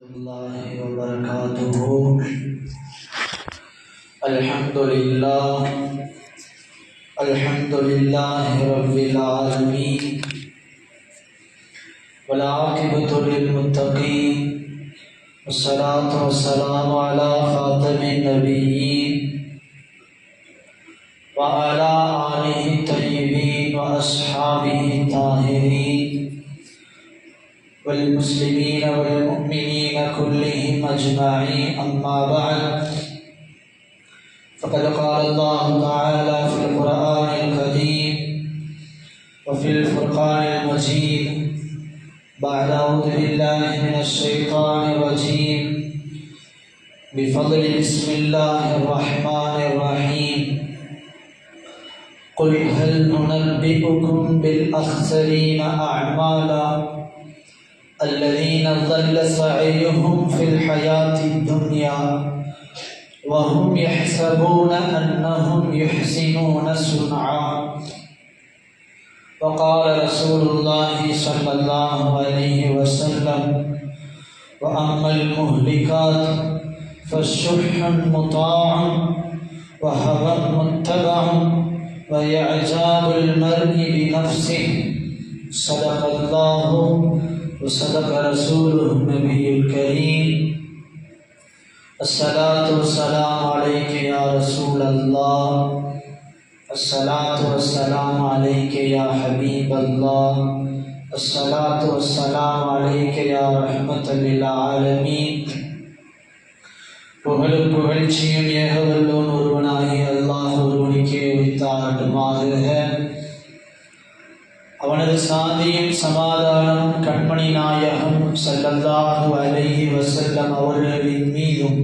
الله وبركاته. الحمد لله. الحمد لله رب العالمين. والعاقبة للمتقين. والصلاة والسلام على خاتم النبيين. وعلى آله الطيبين وأصحابه الطاهرين. والمسلمين والمؤمنين. كلهم أجمعين أما بعد فقد قال الله تعالى في القرآن الكريم وفي الفرقان المجيد بعد أعوذ بالله من الشيطان الرجيم بفضل بسم الله الرحمن الرحيم قل هل ننبئكم بالأخسرين أعمالا الذين ضل سعيهم في الحياة الدنيا وهم يحسبون أنهم يحسنون صنعا. وقال رسول الله صلى الله عليه وسلم وأما المهلكات فالشح مطاع وهوى متبع ويعجاب المرء بنفسه صدق الله وصدق رسوله النبي الكريم الصلاة والسلام عليك يا رسول الله الصلاة والسلام عليك يا حبيب الله الصلاة والسلام عليك يا رحمة للعالمين புகழும் புகழ்ச்சியும் ஏகவல்லோன் ஒருவனாகி அல்லாஹ் ஒருவனுக்கே உரித்தாகட்டுமாக அவனது சாந்தியும் சமாதானம் கண்மணி நாயகம் சல்லல்லாஹு அலைஹி வசல்லம் அவர்களின் மீதும்.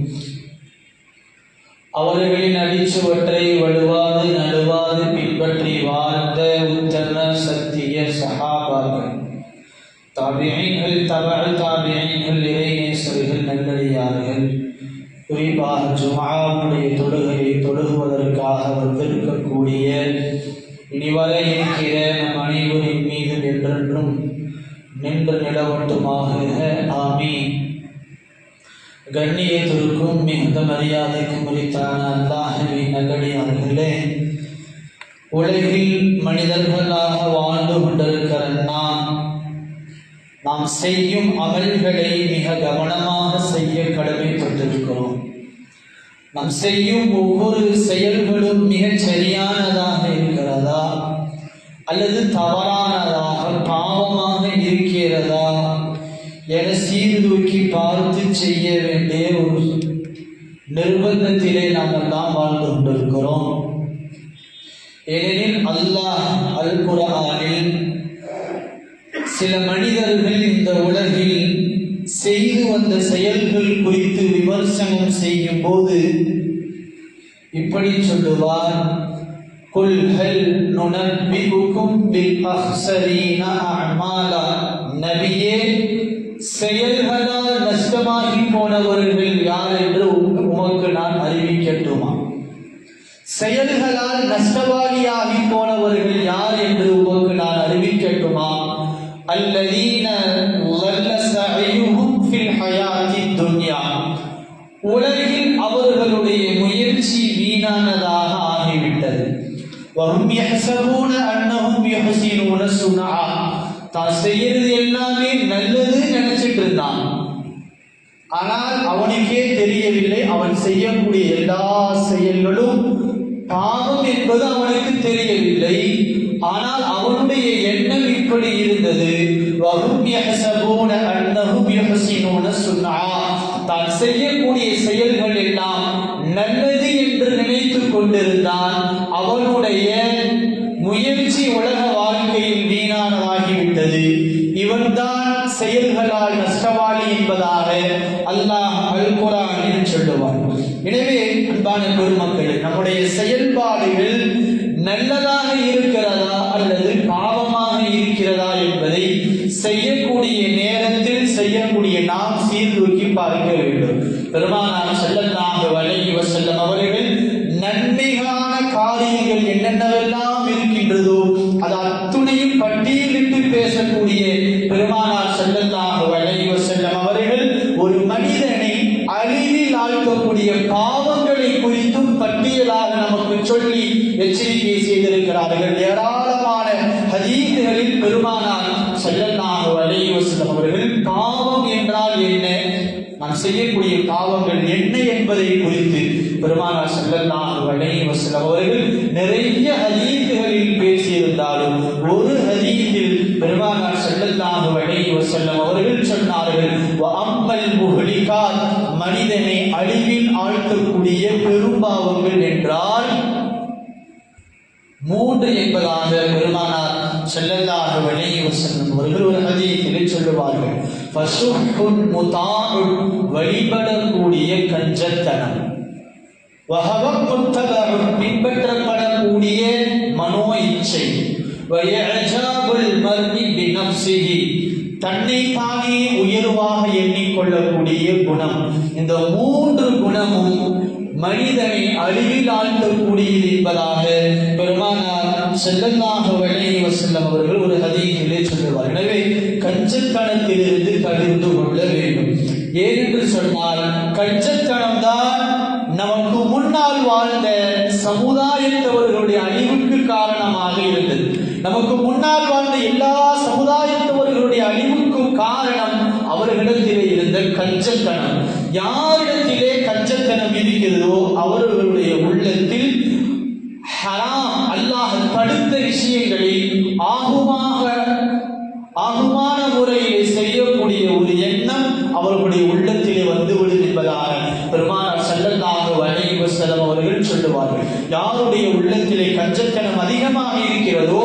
அவர்களின் அடிச்சுவற்றை வலுவாது நடுவாது பின்பற்றி வாழ்ந்த உத்தம சத்திய சகாபார்கள் தாபியங்கள் தவறு தாபியங்கள் இறைநேசர்கள் நல்லடியார்கள் குறிப்பாக ஜுமாவுடைய தொழுகையை தொழுகுவதற்காக வந்திருக்கக்கூடிய இனிவர இருக்கிற நின்று நிலவட்டுமாக ஆமி கண்ணியத்திற்கும் மிகுந்த மரியாதைக்கும் உரித்தான அல்லாஹுவின் நல்லடியார்களே உலகில் மனிதர்களாக வாழ்ந்து கொண்டிருக்கிற நாம் நாம் செய்யும் அமல்களை மிக கவனமாக செய்ய கடமைப்பட்டிருக்கிறோம். நாம் செய்யும் ஒவ்வொரு செயல்களும் மிகச் சரியானதாக இருக்கிறதா? அல்லது தவறானதாக பாவமாக இருக்கிறதா? என சீர்தூக்கி பார்த்து செய்ய வேண்டிய ஒரு நிர்பந்தத்திலே நாம் எல்லாம் வாழ்ந்து கொண்டிருக்கிறோம். ஏனெனில் அல்லாஹ் அல் குரானில் சில மனிதர்கள் இந்த உலகில் செய்து வந்த செயல்கள் குறித்து விமர்சனம் செய்யும் போது இப்படி சொல்லுவார். قل هل ننبئكم بالأخسرين أعمالا அமாலா நபியே செயல்களால் நஷ்டமாகி போனவர்கள் யார் என்று உமக்கு நான் அறிவிக்கட்டுமா செயல்களால் நஷ்டவாளியாகி போனவர்கள் யார் என்று உமக்கு நான் அறிவிக்கட்டுமா அல்லதீன யஹ்சபூன அன்னஹும் யஹ்சினூன சுனா தான் செய்யறது எல்லாமே நல்லது நினைச்சிட்டு இருந்தான் ஆனால் அவனுக்கே தெரியவில்லை. அவன் செய்யக்கூடிய எல்லா செயல்களும் பாவம் என்பது அவனுக்கு தெரியவில்லை. ஆனால் அவனுடைய எண்ணம் இப்படி இருந்தது. வஹும் யஹசபூன அன்னஹும் யஹசினூன சுன்னா தான் செய்யக்கூடிய செயல்கள் எல்லாம் நல்லது என்று நினைத்து கொண்டிருந்தான். அவனுடைய என்பதாக அல்லாஹ் அல்குரானில் சொல்லுவான். எனவே அன்பான பெருமக்கள் நம்முடைய செயல்பாடுகள் நல்லதாக இருக்கிறதா அல்லது பாவமாக இருக்கிறதா என்பதை செய்யக்கூடிய நேரத்தில் செய்யக்கூடிய நாம் சீர்தூக்கி பார்க்க வேண்டும். பெருமானார் செல்லல்லாக இவர் வசல்லம் அவர்கள் பெருமானார் செல்லல்லாஹு அலைஹி வஸல்லம் அவர்கள் சொன்னார்கள் "வ அம்மல் முஹ்லிகாத் மனிதனை அழிவில் ஆழ்த்தக்கூடிய பெரும்பாவங்கள் என்றால் மூன்று என்பதாக பெருமானார் செல்லல்லாஹு அலைஹி வஸல்லம் அவர்கள் ஒரு ஹதீஸிலே சொல்லுவார்கள் ஃபசுஹுன் முதாஉன் வழிபடக்கூடிய கஞ்சத்தனம். வஹவ முத்தபஉன் பின்பற்றப்படக்கூடிய மனோ இச்சை. வயஜாபுல் தன்னை தானே உயர்வாக எண்ணிக்கொள்ளக்கூடிய குணம். இந்த மூன்று குணமும் மனிதனை அழிவில் ஆழ்த்தக்கூடியது என்பதாக பெருமானார் செல்லல்லாக அலைஹி வஸல்லம் அவர்கள் ஒரு ஹதீஸிலே சொல்லுவார். எனவே கஞ்சத்தனத்திலிருந்து தவிர்த்து கொள்ள வேண்டும். ஏனென்று சொன்னால் கஞ்சத்தனம் தான் நமக்கு முன்னால் வாழ்ந்த சமுதாயத்தவர்களுடைய அழிவுக்கு காரணமாக இருந்தது. நமக்கு முன்னால் வாழ்ந்த எல்லா சமுதாயத்தவர்களுடைய அழிவுக்கும் காரணம் அவர்களிடத்திலே இருந்த கஞ்சத்தனம். யாரிடத்திலே கஞ்சத்தனம் இருக்கிறதோ அவர்களுடைய உள்ளத்தில் ஹராம் அல்லாஹ் தடுத்த விஷயங்களில் ஆகுமாக ஆகுமான முறையிலே செய்யக்கூடிய ஒரு எண்ணம் அவர்களுடைய உள்ளத்திலே வந்து விடும் என்பதாக பெருமானார் செல்லந்தாக வரைவசலம் அவர்கள் சொல்லுவார்கள். யாருடைய உள்ளத்திலே கஞ்சத்தனம் அதிகமாக இருக்கிறதோ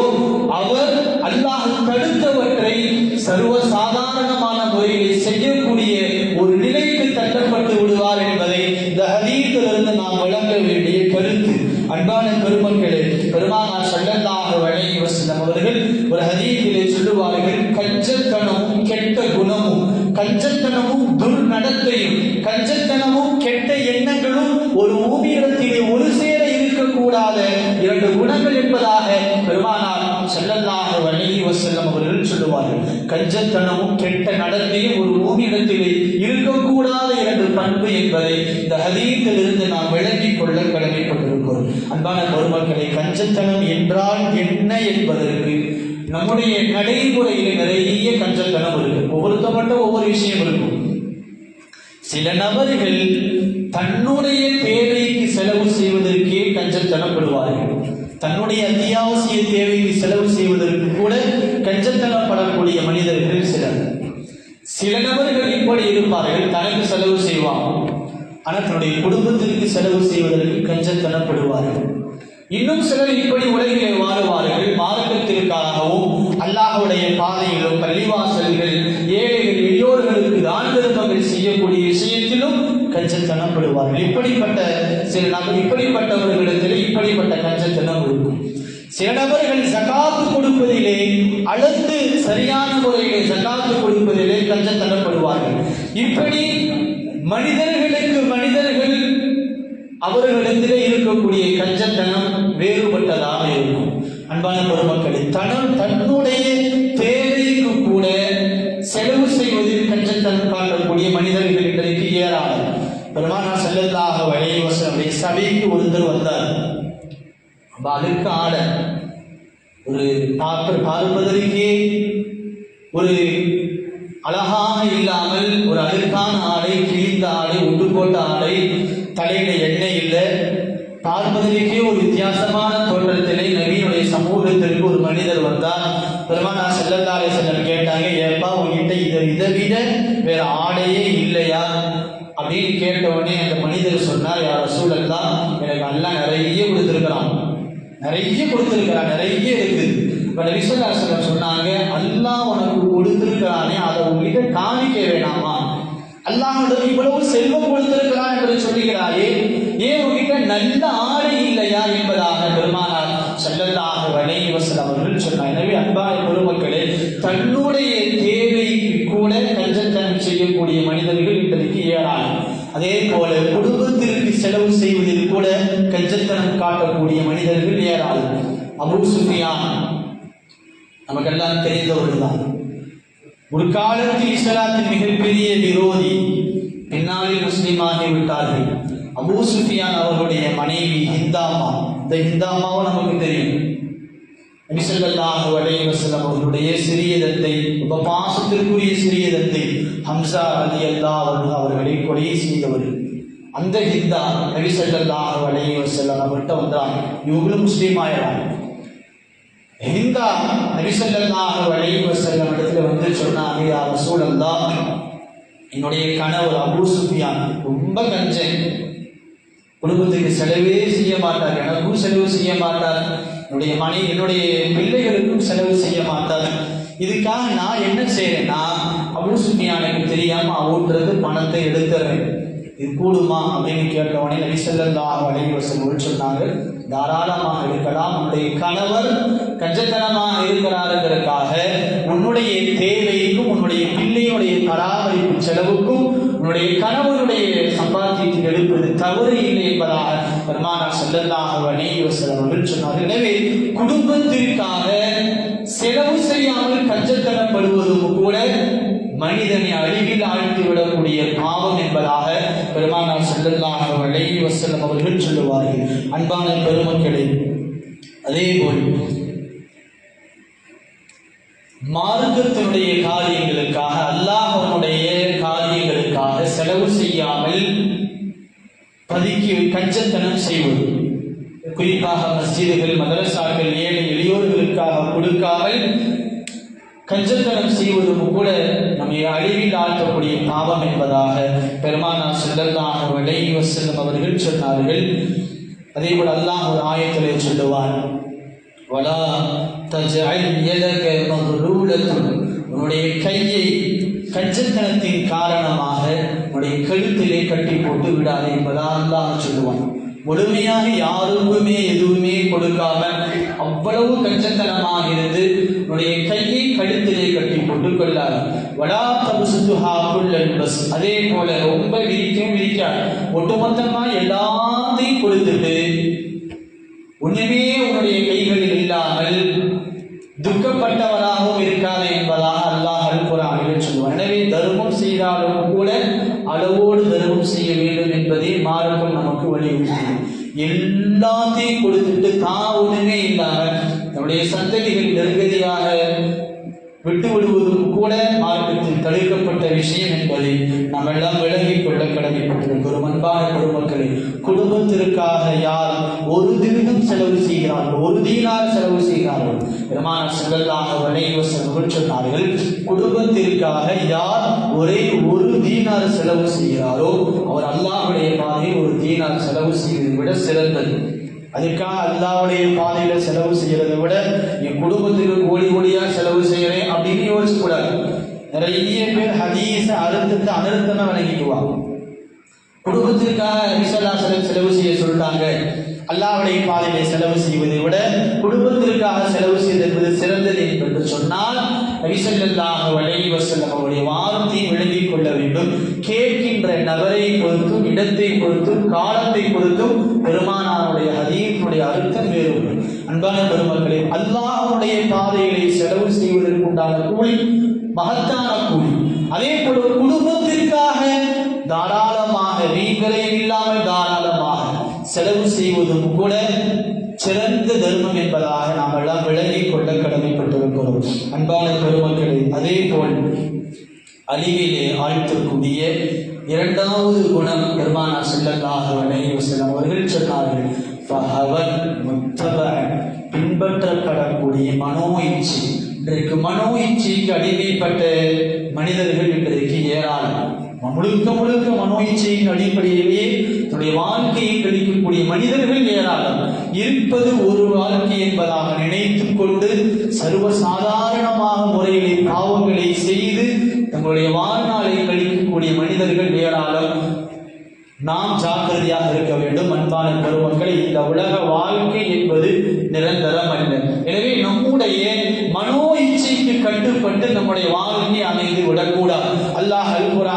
அல்லாஹ் தடுத்தவற்றை சர்வ செல்லம் அவர்கள் சொல்லுவார்கள் கஞ்சத்தனமும் கெட்ட நடத்தையும் ஒரு மூமியிடத்திலே இருக்கக்கூடாத இரண்டு பண்பு என்பதை இந்த ஹதீத்தில் இருந்து நாம் விளங்கிக் கொள்ள கடமைப்பட்டிருக்கிறோம். அன்பான பெருமக்களை கஞ்சத்தனம் என்றால் என்ன என்பதற்கு நம்முடைய நடைமுறையில் நிறைய கஞ்சத்தனம் இருக்கு. ஒவ்வொருத்தப்பட்ட ஒவ்வொரு விஷயம் இருக்கும். சில நபர்கள் தன்னுடைய தேவைக்கு செலவு செய்வதற்கே கஞ்சத்தனப்படுவார்கள் தன்னுடைய அத்தியாவசிய தேவைக்கு செலவு செய்வதற்கு கூட கஞ்சத்தனப்படக்கூடிய மனிதர்கள் சிலர் சில நபர்கள் இப்படி இருப்பார்கள் தனக்கு செலவு செய்வாங்க ஆனால் தன்னுடைய குடும்பத்திற்கு செலவு செய்வதற்கு கஞ்சத்தனப்படுவார்கள் இன்னும் சிலர் இப்படி உலகிலே வாழுவார்கள். மார்க்கத்திற்காகவும் அல்லாஹுடைய பாதையிலும் பள்ளிவாசல்கள் ஏழைகள் எளியோர்களுக்கு தான திருப்பங்கள் செய்யக்கூடிய விஷயத்திலும் கஞ்சத்தனப்படுவார்கள் இப்படிப்பட்ட சில நபர் இப்படிப்பட்டவர்களிடத்தில் இப்படிப்பட்ட கஞ்சத்தனம் இருக்கும் சில நபர்கள் ஜகாத்து கொடுப்பதிலே அளந்து சரியான முறையிலே ஜகாத்து கொடுப்பதிலே கஞ்சத்தனப்படுவார்கள் இப்படி மனிதர்களுக்கு மனிதர்கள் அவர்களிடத்திலே இருக்கக்கூடிய கஞ்சத்தனம் வேறுபட்டதாக இருக்கும். அன்பான பெருமக்களே தனம் தன்னுடைய தேவைக்கு கூட செலவு செய்வதில் கஞ்சத்தனம் காட்டக்கூடிய மனிதர்கள் இன்றைக்கு ஏராளம். பெருமானா செல்லதாக அலைஹி வஸல்லம் சபைக்கு ஒருத்தர் வந்தார். அப்போ அதற்கு ஆட ஒரு டாக்டர் பார்ப்பதற்கே ஒரு அழகாக இல்லாமல் நிறைய கொடுத்திருக்கிறான் நிறைய இருக்குது இப்ப நபிசுல்லாசலம் சொன்னாங்க அல்லாஹ் உனக்கு கொடுத்திருக்கிறானே அதை உங்ககிட்ட காணிக்க வேணாமா? அல்லாஹ் உனக்கு இவ்வளவு செல்வம் கொடுத்திருக்கிறான் என்று சொல்லுகிறாயே ஏன் உங்ககிட்ட நல்ல ஆடை இல்லையா? என்பதாக பெருமானார் ஸல்லல்லாஹு அலைஹி வஸல்லம் அவர்கள் சொன்னார் எனவே அன்பான பெருமக்களே தன்னுடைய தேவைக்கு கூட கஞ்சத்தனம் செய்யக்கூடிய மனிதர்கள் இன்றைக்கு ஏராளம் அதே போல குடும்பத்திற்கு செலவு செய்வதில் கூட கஞ்சத்தனம் காட்டக்கூடிய மனிதர்கள் ஏராளம் அபுசுஃபியான் சுஃபியான் நமக்கெல்லாம் தெரிந்தவர்கள் தான் ஒரு காலத்தில் இஸ்லாத்தின் மிகப்பெரிய விரோதி பின்னாளில் முஸ்லிமாகி விட்டார்கள் அபூ சுஃபியான் அவர்களுடைய மனைவி ஹிந்தாமா. இந்த ஹிந்தாமாவும் நமக்கு தெரியும். நபிசல்லாஹு அலைஹி வஸல்லம் அவர்களுடைய சிறிய தந்தை ரொம்ப பாசத்திற்குரிய சிறிய ஹம்சா அலி அல்லா அவர்களை கொலை செய்தவர். அந்த ஹிந்தா நபிசல்லாஹு அலைஹி வஸல்லம் அவர்கிட்ட வந்தாங்க இவங்களும் முஸ்லீம் ஆயிடுறாங்க ஹிந்தா நபிசல்லாஹு அலைஹி வஸல்லம் இடத்துல வந்து சொன்னாங்க யா தான் என்னுடைய கணவர் அபு சுஃபியான் ரொம்ப கஞ்சன். குடும்பத்துக்கு செலவே செய்ய மாட்டார். எனக்கும் செலவு செய்ய மாட்டார். என்னுடைய மனைவி என்னுடைய பிள்ளைகளுக்கும் செலவு செய்ய மாட்டார். இதுக்காக நான் என்ன செய்யறேன்னா அபு சுஃபியானுக்கு தெரியாம அவன்றது பணத்தை எடுத்துறேன். இது கூடுமா அப்படின்னு கேட்டவனே நபிசல்லாஹ் அலைஹி சொன்னாங்க தாராளமாக இருக்கலாம் உன்னுடைய கணவர் கஜத்தனமாக இருக்கிறாருங்கிறதுக்காக உன்னுடைய தேவைக்கும் உன்னுடைய பிள்ளையுடைய பராமரிப்பு செலவுக்கும் உன்னுடைய கணவனுடைய சம்பாத்தியத்தில் எடுப்பது தவறு இல்லை என்பதாக பெருமானா செல்லல்லாக அலைஹி வஸல்லம் அவர்கள் எனவே குடும்பத்திற்காக செலவு செய்யாமல் கஞ்சத்தனப்படுவதும் கூட மனிதனை அழிவில் ஆழ்த்தி விடக்கூடிய பாவம் என்பதாக பெருமானார் செல்லல்லாக அலைஹி வசல்லம் அவர்கள் சொல்லுவார்கள். அன்பான பெருமக்களே அதே போல் மார்க்கத்தினுடைய காரியங்களுக்காக அல்லாஹனுடைய காரியங்களுக்காக செலவு செய்யாமல் பதுக்கி கஞ்சத்தனம் செய்வது. குறிப்பாக மஸ்ஜிதுகள் மதரசாக்கள் ஏழை எளியோர்களுக்காக கொடுக்காமல் கஞ்சத்தனம் செய்வதும் கூட நம்மை அழிவில் ஆழ்த்தக்கூடிய பாவம் என்பதாக பெருமானார் செல்லல்லாக அலைஹி வஸல்லம் அவர்கள் சொன்னார்கள். அதே போல அல்லாஹ் ஒரு ஆயத்திலே சொல்லுவார் வலா தஜ்அல் யதக மக்லூலத்துன் உன்னுடைய கையை கஞ்சத்தனத்தின் காரணமாக உன்னுடைய கழுத்திலே கட்டி போட்டு விடாதே என்பதா அல்லாஹ் சொல்லுவான். முழுமையாக யாருக்குமே எதுவுமே கொடுக்காம அவ்வளவு கஞ்சத்தனமாக இருந்து உன்னுடைய கையை கழுத்திலே கட்டி கொண்டு கொள்ளார் வடா தபுசுத்துஹா குல்லல் பஸ். அதே போல ரொம்ப விரிக்கும் விரிக்கார் ஒட்டுமொத்தமா எல்லாத்தையும் கொடுத்துட்டு ஒண்ணுமே உன்னுடைய கைகளில் இல்லாமல் துக்கப்பட்டவராகவும் இருக்காது என்பதாக அல்லாஹ் அல்குரானில் சொல்லுவார் எனவே தர்மம் செய்தாலும் கூட அளவோடு தர்மம் செய்ய வேண்டும் என்பதே மார்க்கம் நமக்கு வலியுறுத்தும் எல்லாத்தையும் கொடுத்துட்டு தான் ஒண்ணுமே இல்லாமல் நம்முடைய சந்ததிகள் நெருக்கடியாக விட்டு விடுவதும் கூட மார்க்கத்தில் தடுக்கப்பட்ட விஷயம் என்பதை நாம் எல்லாம் விளங்கிக் கொள்ள கடமைப்பட்டிருக்கிறோம் அன்பான குடும்பங்களே குடும்பத்திற்காக யார் ஒரு தினம் செலவு செய்கிறார்கள் ஒரு தீனார் செலவு செய்கிறார்கள் பெருமான செல்லல்லாக வலைவசர்கள் சொன்னார்கள் குடும்பத்திற்காக யார் ஒரே ஒரு தீனார் செலவு செய்கிறாரோ அவர் அல்லாஹுடைய பாதையில் ஒரு தீனார் செலவு செய்வதை விட சிறந்தது. அதுக்காக அல்லாவுடைய பாதையில செலவு செய்யறதை விட என் குடும்பத்துக்கு கோடி கோடியா செலவு செய்யறேன் அப்படின்னு யோசிக்க கூடாது நிறைய பேர் ஹதீச அறுத்தத்தை அனர்த்தமா விளங்கிக்குவாங்க. குடும்பத்திற்காக நபிசல்லாசலம் செலவு செலவு செய்ய சொல்லிட்டாங்க. அல்லாவுடைய பாதையிலே செலவு செய்வதை விட குடும்பத்திற்காக செலவு செய்வது சிறந்தது என்று சொன்னால் நபிசல்லாக வலையை வசல்லம் அவருடைய வார்த்தையை விளங்கிக் கொள்ள வேண்டும். கேட்கின்ற நபரை பொறுத்தும் இடத்தை பொறுத்தும் காலத்தை பொறுத்தும் பெருமானாருடைய ஹதீனுடைய அர்த்தம் வேறுபடும் அன்பான பெருமக்களே அல்லாஹனுடைய பாதைகளை செலவு செய்வதற்கு உண்டான கூலி மகத்தான கூலி. அதே போல குடும்பத்திற்காக தாராளமாக நீங்களே இல்லாமல் தாராளமாக செலவு செய்வதும் கூட சிறந்த தர்மம் என்பதாக நாம் எல்லாம் விளங்கிக் கொள்ள கடமைப்பட்டிருக்கிறோம். அன்பான பெருமக்களே அதே போல் அழிவிலே ஆழ்த்தக்கூடிய இரண்டாவது குணம் பெருமானா செல்லல்லாக அலைஹி அவர்கள் சொன்னார்கள் ஃபஹவன் முத்தபஅன் பின்பற்றப்படக்கூடிய மனோ இச்சை இன்றைக்கு மனோ இச்சைக்கு அடிமைப்பட்ட மனிதர்கள் இன்றைக்கு ஏராளம். முழுக்க முழுக்க மனோ இச்சையின் அடிப்படையிலேயே தன்னுடைய வாழ்க்கையை கழிக்கக்கூடிய மனிதர்கள் ஏராளம் இருப்பது ஒரு வாழ்க்கை என்பதாக நினைத்துக் கொண்டு சர்வசாதாரணமாக முறையிலே பாவங்களை செய்து தங்களுடைய வாழ்நாளை கழிக்கக்கூடிய மனிதர்கள் ஏராளம் நாம் ஜாக்கிரதையாக இருக்க வேண்டும். அன்பான பெருமக்களை இந்த உலக வாழ்க்கை என்பது நிரந்தரம் அல்ல. எனவே நம்முடைய மனோ இச்சைக்கு கட்டுப்பட்டு நம்முடைய வாழ்க்கை அமைந்து விடக்கூடாது அல்லாஹ் அல்புரா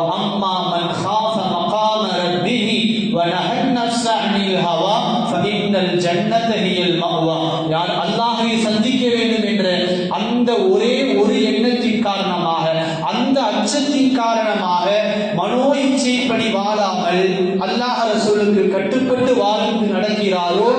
واما من خاف مقام ربه ونهى النفس عن الهوى فان الجنه هي المأوى யார் அல்லாஹ்வை சந்திக்க வேண்டும் என்ற அந்த ஒரே ஒரு எண்ணத்தின் காரணமாக அந்த அச்சத்தின் காரணமாக மனோ இச்சைப்படி வாழாமல் அல்லாஹ் ரசூலுக்கு கட்டுப்பட்டு வாழ்ந்து நடக்கிறாரோ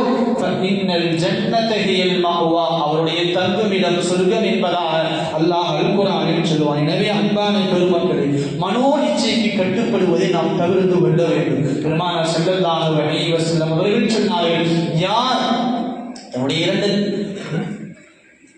இன்னல் ஜன்னதஹியல் மஅவா அவருடைய தங்குமிடம் சொர்க்கம் என்பதாக அல்லாஹ் அல்குர்ஆனில் சொல்வான் எனவே அன்பான பெருமக்களே மனோ இச்சைக்கு கட்டுப்படுவதை நாம் தவிர்த்து கொள்ள வேண்டும். பெருமானார் செல்லல்லாக அலைஹி வஸல்லம் அவர்கள் சொன்னார்கள் யார்? தன்னுடைய இரண்டு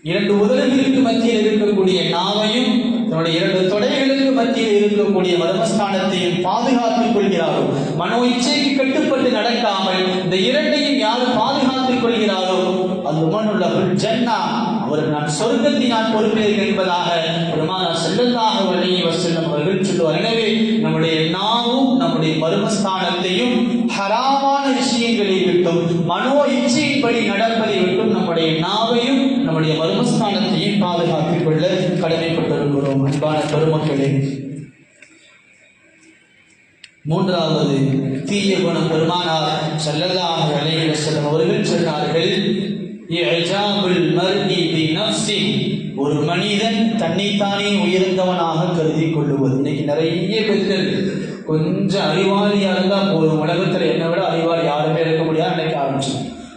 இரண்டு உதடுகளுக்கு மத்தியில் இருக்கக்கூடிய நாவையும் தன்னுடைய இரண்டு தொடைகளுக்கு மத்தியில் இருக்கக்கூடிய மர்மஸ்தானத்தையும் பாதுகாத்துக் கொள்கிறாரோ? மனோ இச்சைக்கு கட்டுப்பட்டு நடக்காமல் இந்த இரண்டையும் யார் பாதுகாத்துக் கொள்கிறாரோ? அது உமனுள்ள ஜன்னா. அவருக்கு நான் சொர்க்கத்தை நான் பொறுப்பேற்க என்பதாக பெருமானா செல்லந்தாக வழி வசல்லம் அவர்கள் சொல்லுவார். எனவே நம்முடைய நாவும் நம்முடைய மர்மஸ்தானத்தையும் ஹராமான விஷயங்களை விட்டும் மனோ இச்சையின்படி நடப்பதை விட்டும் நம்முடைய நாவையும் நம்முடைய மர்மஸ்தானத்தையும் பாதுகாத்துக் கொள்ள கடமைப்பட்டிருக்கிறோம். அன்பான பெருமக்களே மூன்றாவது தீய குணம் பெருமானார் செல்லதாக அலைஹி செல்லும் அவர்கள் சொன்னார்கள் பி ஒரு மனிதன் தன்னைத்தானே உயர்ந்தவனாக கருதி கொள்ளுவது. இன்னைக்கு நிறைய பேர்கள் கொஞ்சம் அறிவாளியாக இருந்தால் போதும். உலகத்தில் என்னை விட அறிவாளி யாருமே இருக்க முடியாது நினைக்க ஆரம்பிச்சு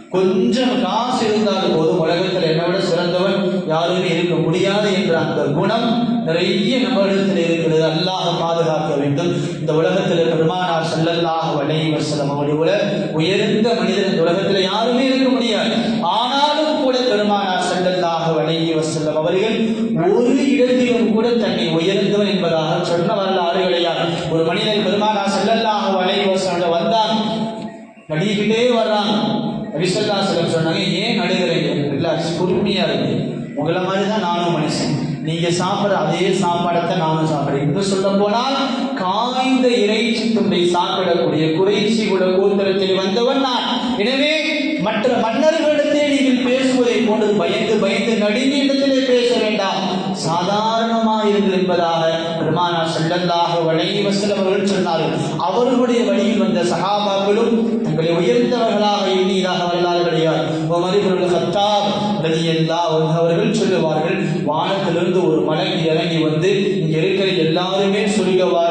கொஞ்சம் காசு இருந்தால் போதும். உலகத்தில் என்னை விட சிறந்தவன் யாருமே இருக்க முடியாது என்ற அந்த குணம் நிறைய நம்மிடத்தில் இருக்கிறது. அல்லாஹ் பாதுகாக்க வேண்டும். இந்த உலகத்தில் பெருமானார் செல்லல்லாக அலைஹி வஸல்லம் அவர்கள் உயர்ந்த மனிதன் இந்த உலகத்தில் யாருமே இருக்க முடியாது. ஆனாலும் கூட பெருமானார் அவர்கள் ஒரு இடத்திலும் கூட தன்னை உயர்ந்தவன் என்பதாக சொன்ன வரலாறு கிடையாது ஒரு மனிதன் பெருமானா செல்லல்லாக வலை வஸல்லம் வந்தான். நடிக்கிட்டே வர்றான். நபிசல்லா சிலம் சொன்னாங்க ஏன் நடுகிறீங்க ரிலாக்ஸ் பொறுமையா இருக்கு. உங்களை மாதிரி தான் நானும் மனுஷன். நீங்க சாப்பிடுற அதே சாப்பாடத்தை நானும் சாப்பிடுறேன். இன்னும் சொல்ல போனால் காய்ந்த இறைச்சி துண்டை சாப்பிடக்கூடிய குறைச்சி கூட கோத்திரத்தில் வந்தவன் நான். எனவே மற்ற மன்னர்களிடம் கொண்டு பயந்து பயந்து நடுங்கிய இடத்திலே பேச வேண்டாம். சாதாரணமாக இருங்கள் என்பதாக பெருமானா செல்லந்தாக வளைவசல் அவர்கள் சொன்னார்கள். அவர்களுடைய வழியில் வந்த சகாபாக்களும் தங்களை உயர்ந்தவர்களாக எண்ணியதாக வரலாறு கிடையாது உமர் இப்னு அவர்கள் சொல்லுவார்கள் வானத்திலிருந்து ஒரு மலைக்கு இறங்கி வந்து இங்கே இருக்கிற எல்லாருமே சொர்க்கவாதி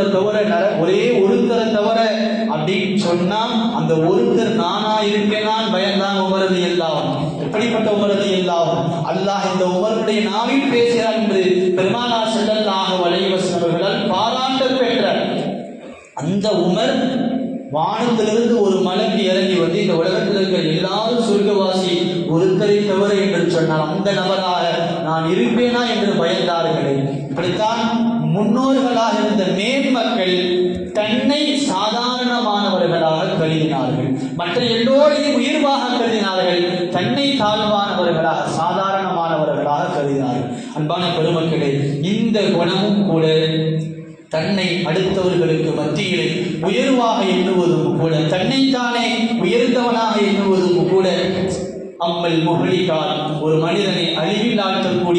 ஒருத்தரை தவிர ஒரே ஒருத்தரை தவிர அப்படின்னு சொன்னா அந்த ஒருத்தர் நானா இருக்கேனான் பயந்தான் உமரது எல்லாம் எப்படிப்பட்ட உமரது எல்லாம் அல்லாஹ் இந்த உமருடைய நாவில் பேசுகிறார் என்று பெருமானா ஸல்லல்லாஹு வளைவசவர்களால் பாராட்ட பெற்ற அந்த உமர் வானத்திலிருந்து ஒரு மலைக்கு இறங்கி வந்து இந்த உலகத்தில் இருக்கிற எல்லாரும் சொர்க்கவாசி ஒருத்தரை தவிர என்று சொன்னால் அந்த நபராக நான் இருப்பேனா என்று பயந்தார்களே. இப்படித்தான் முன்னோர்களாக இருந்த மேன்மக்கள் தன்னை சாதாரணமானவர்களாக கருதினார்கள். மற்ற எல்லோரையும் உயிர்வாக கருதினார்கள். தன்னை தாழ்வானவர்களாக சாதாரணமானவர்களாக கருதினார்கள். அன்பான பெருமக்களே இந்த குணமும் கூட தன்னை அடுத்தவர்களுக்கு மத்தியில் உயர்வாக எண்ணுவதும் கூட தன்னைத்தானே உயர்ந்தவனாக எண்ணுவதும் கூட அம்மல் முகலிகால் ஒரு மனிதனை அழிவில்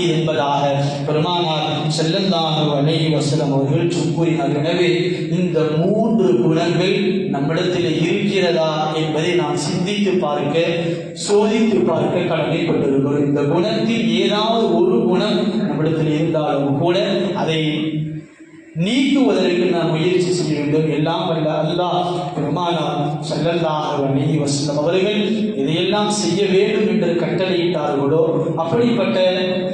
என்பதாக பெருமானார் செல்லந்தாக அழகி வசலம் அவர்கள் கூறினார் எனவே இந்த மூன்று குணங்கள் நம்மிடத்தில் இருக்கிறதா என்பதை நாம் சிந்தித்து பார்க்க சோதித்து பார்க்க கடமைப்பட்டிருக்கிறோம். இந்த குணத்தில் ஏதாவது ஒரு குணம் நம்மிடத்தில் இருந்தாலும் கூட அதை நீக்குவதற்கு நாம் முயற்சி செய்ய வேண்டும் எல்லாம் வல்ல அல்லாஹ் பெருமானார் செல்லல்லாக அலைஹி வசல்லம் அவர்கள் இதையெல்லாம் செய்ய வேண்டும் என்று கட்டளையிட்டார்களோ? அப்படிப்பட்ட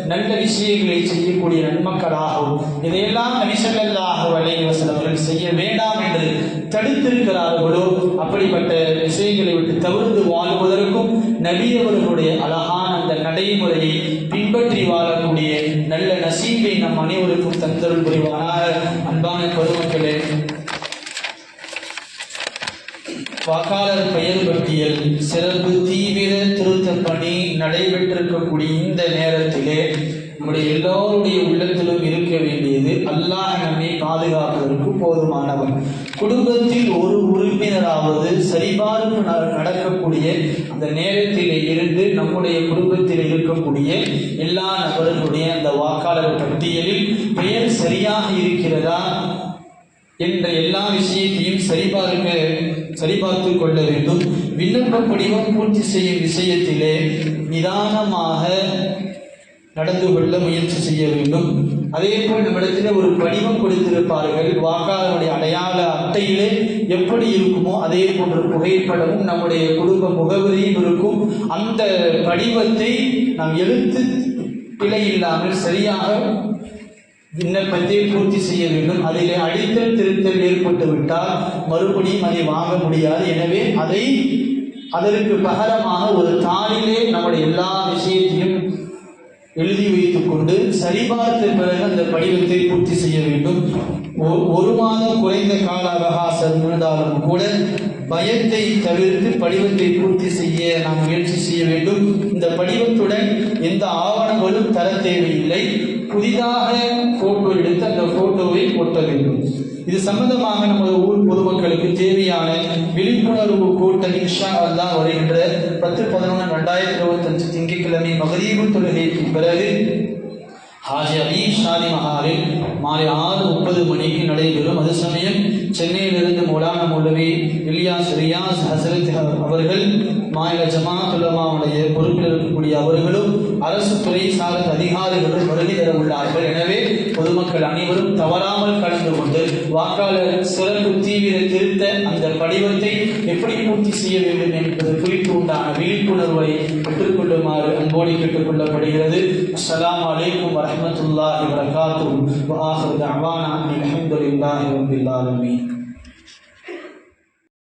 நல்ல விஷயங்களை செய்யக்கூடிய நன்மக்களாகவும் இதையெல்லாம் நபி ஸல்லல்லாஹு வசலம் அவர்கள் செய்ய வேண்டாம் என்று தடுத்திருக்கிறார்களோ? அப்படிப்பட்ட விஷயங்களை விட்டு தவிர்த்து வாழ்வதற்கும் நபி அழகான அந்த நடைமுறையை பின்பற்றி வாழ நல்ல நசீபை நம் அனைவருக்கும் தந்தரும் புரிவானாக அன்பான பெருமக்களே வாக்காளர் பெயர் பட்டியல் சிறப்பு தீவிர திருத்த பணி நடைபெற்றிருக்கக்கூடிய இந்த நேரத்திலே நம்முடைய எல்லோருடைய உள்ளத்திலும் இருக்க வேண்டியது அல்லாஹ் நம்மை பாதுகாப்பதற்கு போதுமானவன் குடும்பத்தில் ஒரு உறுப்பினராவது சரிபார்ப்பு ந- நடக்கக்கூடிய அந்த நேரத்தில் இருந்து நம்முடைய குடும்பத்தில் இருக்கக்கூடிய எல்லா நபர்களுடைய அந்த வாக்காளர் பட்டியலில் பெயர் சரியாக இருக்கிறதா என்ற எல்லா விஷயத்தையும் சரிபார்க்க சரிபார்த்து கொள்ள வேண்டும். விண்ணப்ப படிவம் பூர்த்தி செய்யும் விஷயத்திலே நிதானமாக நடந்து கொள்ள முயற்சி செய்ய வேண்டும். அதே போல் நம்மிடத்தில் ஒரு படிவம் கொடுத்திருப்பார்கள். வாக்காளருடைய அடையாள அட்டையிலே எப்படி இருக்குமோ அதே போன்ற புகைப்படமும் நம்முடைய குடும்ப முகவரியும் இருக்கும். அந்த படிவத்தை நாம் எழுத்து பிழை இல்லாமல் சரியாக விண்ணப்பத்தை பூர்த்தி செய்ய வேண்டும். அதில் அடித்தல் திருத்தல் ஏற்பட்டு விட்டால் மறுபடியும் அதை வாங்க முடியாது. எனவே அதை அதற்கு பகரமாக ஒரு தாளிலே நம்முடைய எல்லா விஷயத்தையும் எழுதி வைத்துக் கொண்டு சரிபார்த்த பிறகு அந்த படிவத்தை பூர்த்தி செய்ய வேண்டும். ஒ- ஒரு மாதம் குறைந்த கால அவகாசம் இருந்தாலும் கூட பயத்தை தவிர்த்து படிவத்தை பூர்த்தி செய்ய நாம் முயற்சி செய்ய வேண்டும். இந்த படிவத்துடன் எந்த ஆவணங்களும் தர தேவையில்லை. புதிதாக போட்டோ எடுத்து அந்த போட்டோவை ஒட்ட வேண்டும். இது சம்பந்தமாக நமது ஊர் பொதுமக்களுக்கு தேவையான விழிப்புணர்வு கூட்டம் இன்ஷா அல்லாஹ் வருகின்ற பத்து பதினொன்று ரெண்டாயிரத்தி இருபத்தஞ்சு திங்கட்கிழமை மகதீபு தொழுகைக்கு பிறகு ஹாஜி அலீப் ஷாதி மஹாலில் மாலை ஆறு முப்பது மணிக்கு நடைபெறும். அது சமயம் சென்னையிலிருந்து மௌலான மௌலவி இலியாஸ் ரியாஸ் ஹசரத் அவர்கள் மாநில ஜமாத் உலமாவுடைய பொறுப்பில் இருக்கக்கூடிய அவர்களும் அரசு துறை சார்ந்த அதிகாரிகளும் வருகை தர உள்ளார்கள் எனவே பொதுமக்கள் அனைவரும் தவறாமல் கலந்து கொண்டு வாக்காளர் சிறப்பு தீவிர திருத்த அந்த படிவத்தை எப்படி பூர்த்தி செய்ய வேண்டும் என்பது குறித்து உண்டான விழிப்புணர்வை பெற்றுக்கொள்ளுமாறு அன்போடு கேட்டுக்கொள்ளப்படுகிறது அஸ்லாம் அலைக்கும் வரஹ்மத்துல்லாஹி வரகாத்தும் வ ஆஹிரு தஅவானா அனில் ஆலமீன்.